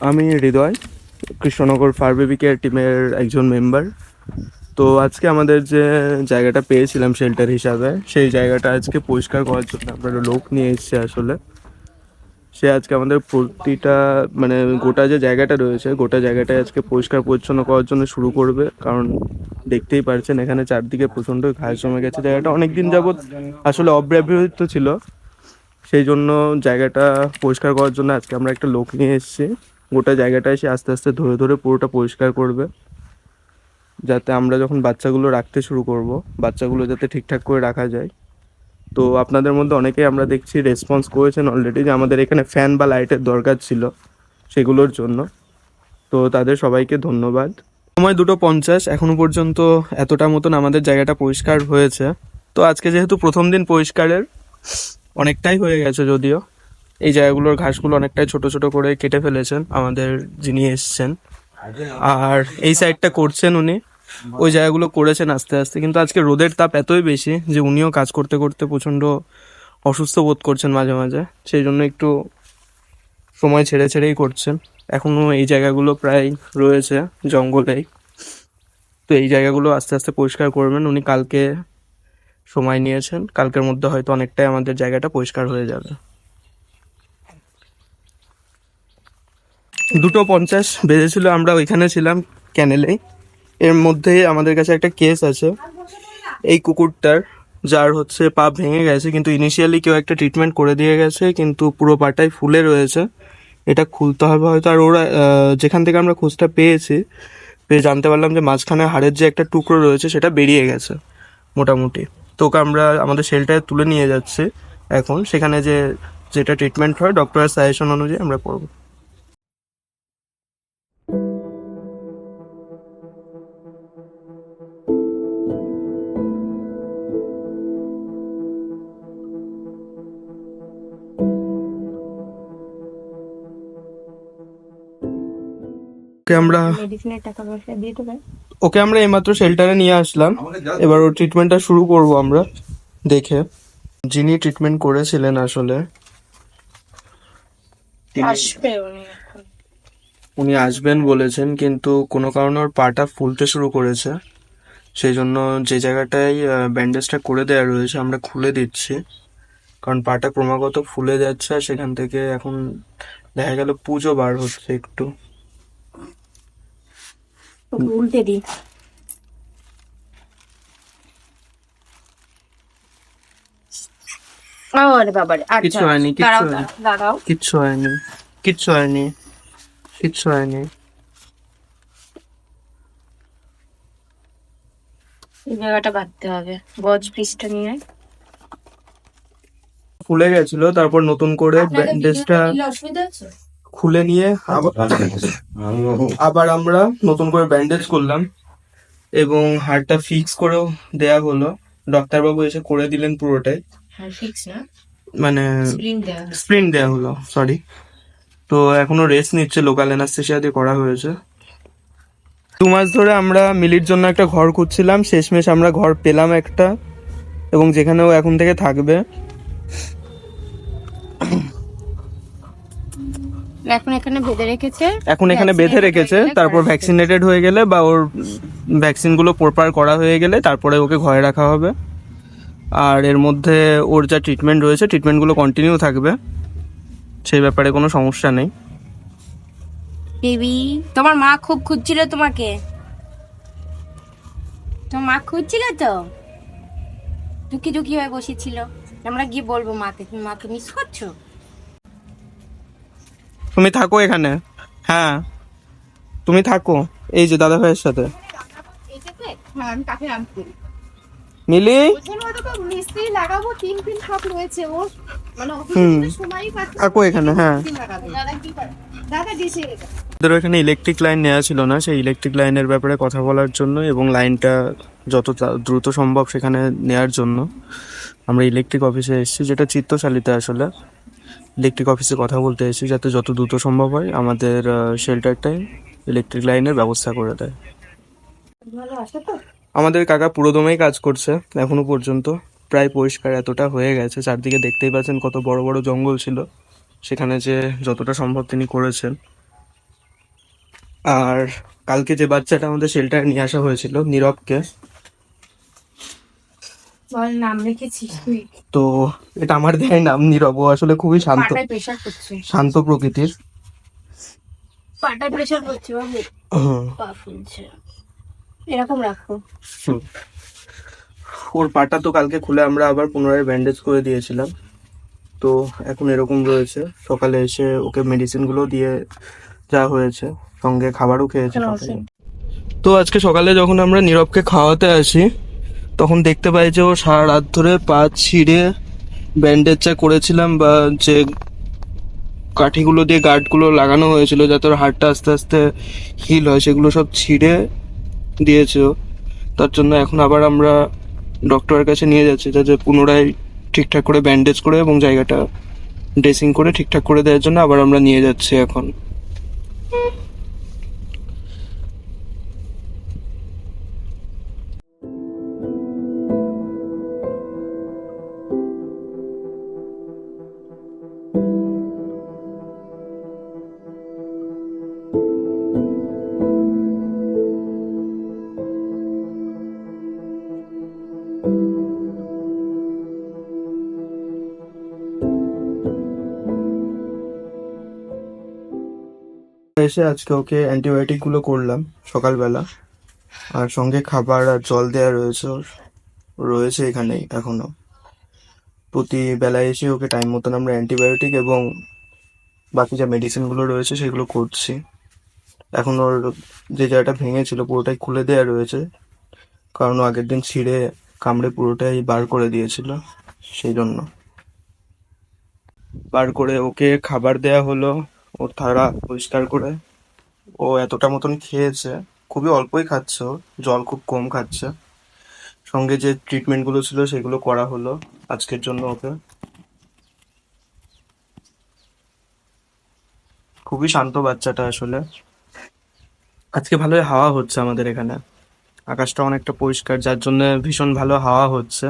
আমি হৃদয়, Krishnanagar fire care টিমের একজন মেম্বার। তো আজকে আমাদের যে জায়গাটা পেয়েছিলাম শেল্টার হিসাবে, সেই জায়গাটা আজকে পরিষ্কার করার জন্য আমরা লোক নিয়ে এসেছি আসলে। সে আজকে আমাদের প্রতিটা মানে গোটা যে জায়গাটা রয়েছে, গোটা জায়গাটা আজকে পরিষ্কার পরিচ্ছন্ন করার জন্য শুরু করবে। কারণ দেখতেই পারছেন, এখানে চারদিকে প্রচণ্ড ঘাস জমে গেছে। জায়গাটা অনেক দিন যাবৎ আসলে অব্যবহৃত ছিল। সেই জন্য জায়গাটা পরিষ্কার করার জন্য আজকে আমরা একটা লোক নিয়ে এসেছি। গোটা জায়গাটা এসে আস্তে আস্তে ধরে ধরে পুরোটা পরিষ্কার করবে। যাতে আমরা যখন বাচ্চাগুলো রাখতে শুরু করব, বাচ্চাগুলো যাতে ঠিকঠাক করে রাখা যায়। তো আপনাদের মধ্যে অনেকেই আমরা দেখছি রেসপন্স করেছেন অলরেডি যে আমাদের এখানে ফ্যান বা লাইটের দরকার ছিল সেগুলোর জন্য। তো তাদের সবাইকে ধন্যবাদ। সময় দুটো পঞ্চাশ এখনও পর্যন্ত এতটা মতন আমাদের জায়গাটা পরিষ্কার হয়েছে। তো আজকে যেহেতু প্রথম দিন পরিষ্কারের, অনেকটাই হয়ে গেছে যদিও। এই জায়গাগুলোর ঘাসগুলো অনেকটাই ছোট ছোট করে কেটে ফেলেছেন, আমাদের যিনি এসছেন। আর এই সাইডটা করছেন উনি। ওই জায়গাগুলো করেছেন আস্তে আস্তে, কিন্তু আজকে রোদের তাপ এতই বেশি যে উনিও কাজ করতে করতে প্রচণ্ড অসুস্থ বোধ করছেন মাঝে মাঝে। সেই জন্য একটু সময় ছেড়ে ছেড়েই করছেন। এখনও এই জায়গাগুলো প্রায় রয়েছে, জঙ্গলেই। তো এই জায়গাগুলো আস্তে আস্তে পরিষ্কার করবেন। উনি কালকে সময় নিয়েছেন। কালকের মধ্যে হয়তো অনেকটাই আমাদের জায়গাটা পরিষ্কার হয়ে যাবে। দুটো পঞ্চাশ বেজেছিল, আমরা ওইখানে ছিলাম ক্যানেলেই এর মধ্যে আমাদের কাছে একটা কেস আছে। এই কুকুরটার, যার হচ্ছে পা ভেঙে গেছে, কিন্তু ইনিশিয়ালি কেউ একটা ট্রিটমেন্ট করে দিয়ে গেছে, কিন্তু পুরো পাটাই ফুলে রয়েছে। এটা খুলতে হবে হয়তো, আর ওরা যেখান থেকে আমরা খোঁজটা পেয়েছি, পেয়ে জানতে পারলাম যে মাঝখানে হাড়ের যে একটা টুকরো রয়েছে, সেটা বেরিয়ে গেছে, মোটামুটি। তো ওকে আমরা আমাদের শেলটায় তুলে নিয়ে যাচ্ছি। এখন সেখানে যে, যেটা ট্রিটমেন্ট হয় ডক্টরের সাজেশন অনুযায়ী আমরা করব। ওকে আমরা মেডিসিনের টাকা পয়সা দিয়ে দেবে। ওকে আমরা এইমাত্র শেল্টারে নিয়ে আসলাম। এবার ওর ট্রিটমেন্টটা শুরু করব আমরা। দেখে। যিনি ট্রিটমেন্ট করেছিলেন আসলে। আসবে উনি আসবেন বলেছেন কিন্তু কোনো কারণে ওর পাটা ফুলতে শুরু করেছে। সেই জন্য যে জায়গাটায় ব্যান্ডেজটা করে দেওয়া রয়েছে আমরা খুলে দিচ্ছি। কারণ পাটা ক্রমাগত ফুলে যাচ্ছে আর সেখান থেকে এখন দেখা গেল পুজো বার হচ্ছে একটু। উল্টে দিই আরে বাবারে আচ্ছা কিচ্ছু হয়নি, দাঁড়াও দাঁড়াও, দাঁড়াও। কিচ্ছু হয়নি কিচ্ছু হয়নি কিচ্ছু হয়নি। এই জায়গাটা বাঁধতে হবে গজ পিসটা নিয়ে। ফুলে গেছিল তারপর নতুন করে ব্যান্ডেজটা অসুবিধা আছে খুলে নিয়ে আবার আবার আমরা নতুন করে ব্যান্ডেজ করলাম এবং হাড়টা ফিক্স করেও দেয়া হলো। ডাক্তারবাবু এসে করে দিলেন পুরোটাই। হ্যাঁ ফিক্স না? মানে স্প্রিন্ট দেয়া হলো। সরি তো এখনও রেস্ট নিচ্ছে লোকাল অ্যানাস্থেশিয়া দিয়ে করা হয়েছে। দু মাস ধরে আমরা মিলির জন্য একটা ঘর খুঁজছিলাম শেষমেশ আমরা ঘর পেলাম একটা এবং যেখানে ও এখন থেকে থাকবে। এখন এখানে বেঁধে রেখেছে। এখন এখানে বেঁধে রেখেছে তারপর ভ্যাকসিনেটেড হয়ে গেলে বা ওর ভ্যাকসিনগুলো প্রপার করা হয়ে গেলে তারপরে ওকে ঘরে রাখা হবে। আর এর মধ্যে ওর যা ট্রিটমেন্ট রয়েছে ট্রিটমেন্টগুলো কন্টিনিউ থাকবে। সেই ব্যাপারে কোনো সমস্যা নেই। বেবি তোমার মা খুব খুঁজছিল তোমাকে? তোমার মা খুঁজছিল তো? টুকি টুকি হয়ে বসেছিল। আমরা গিয়ে বলব মাকে তুমি মাকে মিস করছ? তুমি থাকো এখানে। হ্যাঁ। তুমি থাকো। এই যে দাদা ভাইয়ের সাথে। হ্যাঁ আমি কাকে আনতে? মিলি? লাগাবো তিন তিন সব রয়েছে ও মানে। সময়ই থাকো এখানে হ্যাঁ। দাদা কি করে? দাদা দিছে ওদের এখানে ইলেকট্রিক লাইন নেওয়া ছিল না সেই ইলেকট্রিক লাইনের ব্যাপারে কথা বলার জন্য এবং লাইনটা যত দ্রুত সম্ভব সেখানে নেয়ার জন্য। আমরা ইলেকট্রিক অফিসে এসেছি যেটা চিত্তশালীতে আসলে। ইলেকট্রিক অফিসে কথা বলতে এসেছি যাতে যত দ্রুত সম্ভব হয় আমাদের শেল্টারটায় ইলেকট্রিক লাইনের ব্যবস্থা করে দেয়। আমাদের কাকা পুরোদমেই কাজ করছে এখনও পর্যন্ত। প্রায় পরিষ্কার এতটা হয়ে গেছে চারদিকে দেখতেই পাচ্ছেন কত বড় বড় জঙ্গল ছিল। সেখানে যে যতটা সম্ভব তিনি করেছেন। আর কালকে যে বাচ্চাটা আমাদের শেল্টারে নিয়ে আসা হয়েছিল নীরবকে বল নাম রেখেছিস তুই? তো এটা আমার দেয় নাম নীরব আসলে খুবই শান্ত। পাটায় প্রেশার করছে। শান্ত প্রকৃতির। পাটায় প্রেশার করছে বাবু। পা ফুলছে এরকম রাখো। ওর পাটা তো কালকে খুলে আমরা আবার পুনরায় ব্যান্ডেজ করে দিয়েছিলাম। তো এখন এরকম রয়েছে। সকালে এসে ওকে মেডিসিনগুলো দিয়ে যা হয়েছে সঙ্গে খাবারও খেয়েছে তো আজকে সকালে যখন আমরা নীরবকে খাওয়াতে আসি তখন দেখতে পাই যে ও সারা রাত ধরে পা ছিঁড়ে ব্যান্ডেজ যা করেছিলাম বা যে কাঠিগুলো দিয়ে গার্ডগুলো লাগানো হয়েছিল যাতে ওর হাড়টা আস্তে আস্তে হিল হয়, সেগুলো সব ছিঁড়ে দিয়েছে। তার জন্য এখন আবার আমরা ডক্টরের কাছে নিয়ে যাচ্ছি, যাতে পুনরায় ঠিকঠাক করে ব্যান্ডেজ করে এবং জায়গাটা ড্রেসিং করে ঠিকঠাক করে দেওয়ার জন্য আবার আমরা নিয়ে যাচ্ছি এখন এসে আজকে ওকে অ্যান্টিবায়োটিকগুলো করলাম সকালবেলা। আর সঙ্গে খাবার আর জল দেওয়া রয়েছে রয়েছে এখানেই এখনও। প্রতি বেলায় এসে ওকে টাইম মতন আমরা অ্যান্টিবায়োটিক এবং বাকি যা মেডিসিনগুলো রয়েছে সেগুলো করছি। এখন ওর যে জায়গাটা ভেঙেছিল পুরোটাই খুলে দেওয়া রয়েছে। কারণ আগের দিন ছিঁড়ে কামড়ে পুরোটাই বার করে দিয়েছিল, সেই জন্য। বার করে ওকে খাবার দেয়া হলো। ওর থালা পরিষ্কার করে ও এতটা মতন খেয়েছে, খুবই অল্পই খাচ্ছে জল খুব কম খাচ্ছে। সঙ্গে যে ট্রিটমেন্টগুলো ছিল সেগুলো করা হলো আজকের জন্য ওকে। খুবই শান্ত বাচ্চাটা আসলে। আজকে ভালোই হাওয়া হচ্ছে আমাদের এখানে। আকাশটা অনেকটা পরিষ্কার, যার জন্য ভীষণ ভালো হাওয়া হচ্ছে।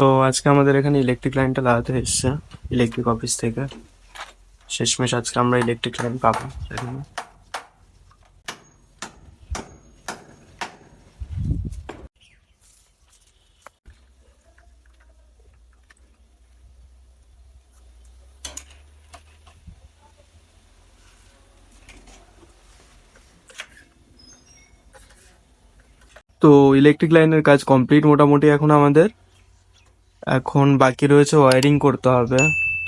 তো আজকে আমাদের এখানে ইলেকট্রিক লাইনটা লাগাতে এসছে ইলেকট্রিক অফিস থেকে। শেষমেশ আজকে আমরা ইলেকট্রিক লাইন পাবো সেখানে। তো ইলেকট্রিক লাইনের কাজ কমপ্লিট মোটামুটি এখন আমাদের। এখন বাকি রয়েছে ওয়ারিং করতে হবে।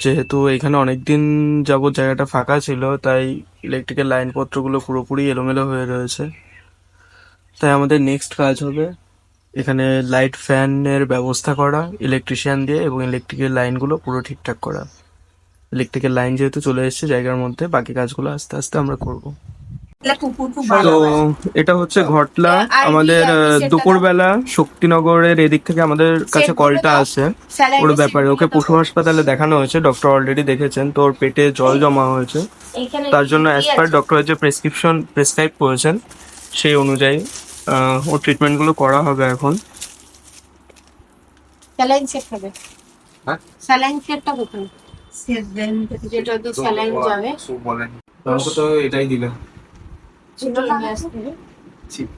যেহেতু এখানে অনেকদিন যাবত জায়গাটা ফাঁকা ছিল, তাই ইলেকট্রিকের লাইনপত্রগুলো পুরোপুরি এলোমেলো হয়ে রয়েছে। তাই আমাদের নেক্সট কাজ হবে, এখানে লাইট ফ্যানের ব্যবস্থা করা ইলেকট্রিশিয়ান দিয়ে এবং ইলেকট্রিকের লাইনগুলো পুরো ঠিকঠাক করা। ইলেকট্রিকের লাইন যেহেতু চলে এসেছে জায়গার মধ্যে, বাকি কাজগুলো আস্তে আস্তে আমরা করব। তো এটা হচ্ছে ঘটলা। আমাদের দুপুরবেলা শক্তিনগরের এদিক থেকে আমাদের কাছে কলটা। আসে। ওর ব্যাপারে। ওকে পশু হাসপাতালে দেখানো হয়েছে। ডক্টর অলরেডি দেখেছেন তো ওর পেটে জল জমা হয়েছে। তার জন্য অ্যাজ পার আছে? ডক্টর যে প্রেসক্রিপশন প্রেসক্রাইব করেছেন সেই অনুযায়ী ওর ট্রিটমেন্টগুলো করা হবে এখন। স্যালাইন সেট হবে। হ্যাঁ? স্যালাইন সেটটা কোথায় যেটা তো স্যালাইন যাবে। তো এটাই দিলে। ছোট নিয়ে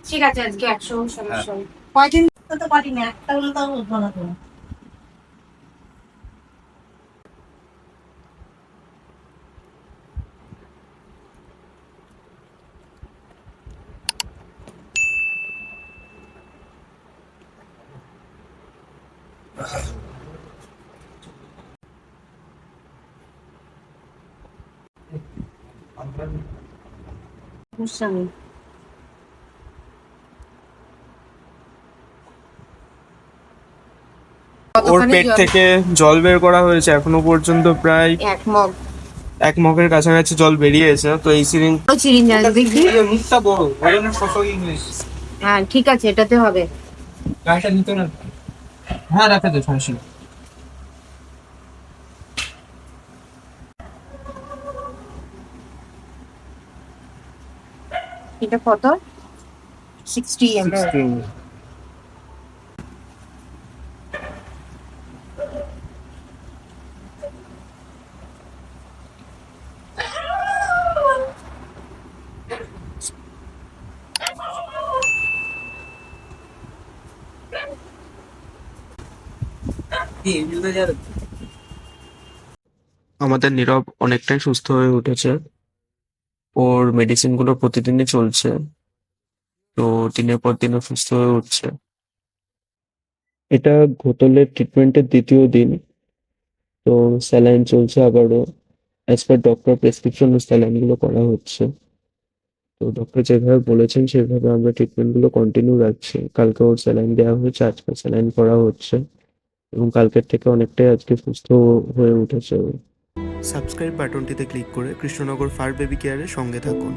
ঠিক আছে আজকে একসঙ্গে সমস্যা হ্যাঁ। কয়দিন তো পারিনি একটা হলে তো উঠবো না তোমার গোস্বামী ওর পেট জল? থেকে জল বের করা হয়েছে। এখনও পর্যন্ত প্রায় এক মগ। এক মগের কাছাকাছি জল বেরিয়েছে। তো এই সিরিঞ্জ আছে দেখবি? মুখটা বড় ইংলিশ। হ্যাঁ ঠিক আছে এটাতে হবে। গাড়িটা নিতে না হ্যাঁ রাখে দে সমস্যা এটা কত? সিক্সটি আমাদের নীরব অনেকটাই সুস্থ হয়ে উঠেছে। ওর মেডিসিনগুলো প্রতিদিনই চলছে। তো দিনের পর দিন সুস্থ হয়ে উঠছে। এটা ঘোতলের ট্রিটমেন্টের দ্বিতীয় দিন। তো স্যালাইন চলছে আবারও। অ্যাজ পার ডক্টর প্রেসক্রিপশন স্যালাইনগুলো করা হচ্ছে। তো ডক্টর যেভাবে বলেছেন, সেভাবে আমরা ট্রিটমেন্টগুলো কন্টিনিউ রাখছি। কালকে ওর স্যালাইন দেওয়া হয়েছে, আজকে স্যালাইন করা হচ্ছে। এবং কালকের থেকে অনেকটাই আজকে সুস্থ হয়ে উঠেছে সাবস্ক্রাইব বাটনটিতে ক্লিক করে কৃষ্ণনগর ফার বেবি কেয়ারের সঙ্গে থাকুন।